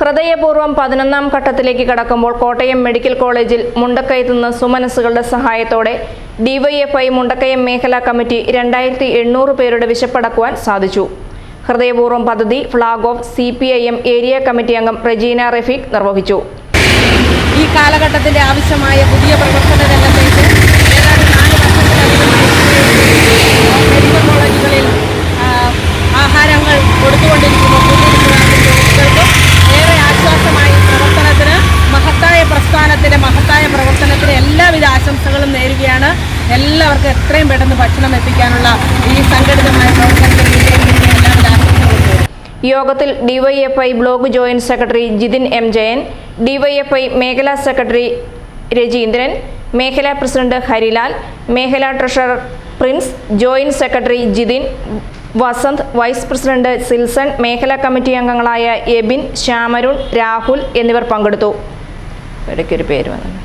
ഹൃദയപൂർവം പതിനൊന്നാം ഘട്ടത്തിലേക്ക് കടക്കുമ്പോൾ കോട്ടയം മെഡിക്കൽ കോളേജിൽ മുണ്ടക്കയത്തുന്ന സുമനസ്സുകളുടെ സഹായത്തോടെ ഡിവൈഎഫ്ഐ മുണ്ടക്കയം മേഖലാ കമ്മിറ്റി രണ്ടായിരത്തി എണ്ണൂറ് പേരുടെ വിശപ്പടക്കുവാൻ സാധിച്ചു. ഹൃദയപൂർവം പദ്ധതി flag off C area committee അംഗം റജീന റഫീഖ് നിർവഹിച്ചു. ഈ കാലഘട്ടത്തിന്റെ ആവശ്യമായ പുതിയ പ്രവർത്തന ആശംസകളും നേരുകയാണ്. എല്ലാവർക്കും എത്രയും പെട്ടെന്ന് ഭക്ഷണം എത്തിക്കാനുള്ള ഈ സംഘടിതമായ യോഗത്തിൽ DYFI block joint secretary Jithin M Jayan DYFI മേഖലാ സെക്രട്ടറി രജീന്ദ്രൻ മേഖലാ പ്രസിഡന്റ് ഹരിലാൽ മേഖലാ treasurer Prince joint secretary Jithin Vasanth vice president Silson മേഖലാ കമ്മിറ്റി അംഗങ്ങളായ എബിൻ ശ്യാമരുൺ രാഹുൽ എന്നിവർ പങ്കെടുത്തു. ഇടയ്ക്കൊരു പേര് വന്നു